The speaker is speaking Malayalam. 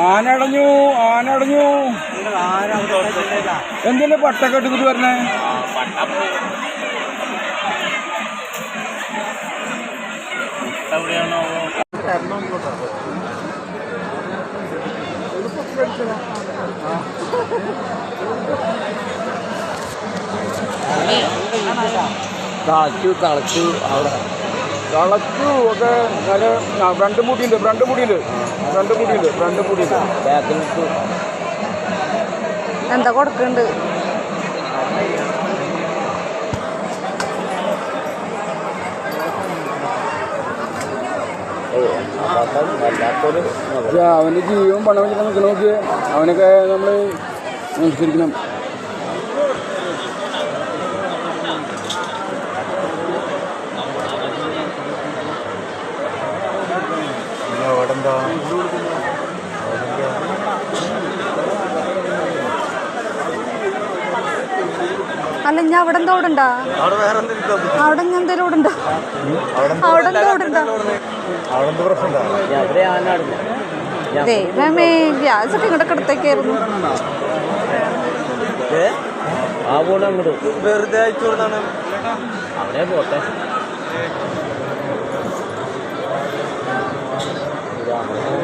ആനടഞ്ഞു ആനടഞ്ഞു. എന്തിന്റെ പട്ടൊക്കെ എടുത്തിട്ട് വരണേ? തളച്ചു തളച്ചു അവിടെ. തളച്ചു ഒക്കെ നല്ല ആ, ഫ്രണ്ട് മുടിയുണ്ട് ഫ്രണ്ട് മുടിയുണ്ട്. എന്താ കൊടുക്കുന്നുണ്ട് അവന് ജീവൻ പണം വെച്ചിട്ട് നിൽക്കണമെങ്കിൽ നോക്കിയേ. അവനൊക്കെ നമ്മൾ നമസ്കരിക്കണം എന്താ? അല്ല ഞാൻ അവിടെ എന്തോ അവിടെ ഞാൻ എന്തേലും ഇവിടെ ഉണ്ടാ? അവിടെ എന്തോ ദൈവമേ ഇങ്ങോട്ട് കിടത്തേക്കായിരുന്നു. അങ്ങോട്ട്. വെറുതെ അയച്ചു കൊടുത്താണ്. അവിടെ പോട്ടെ. Gracias.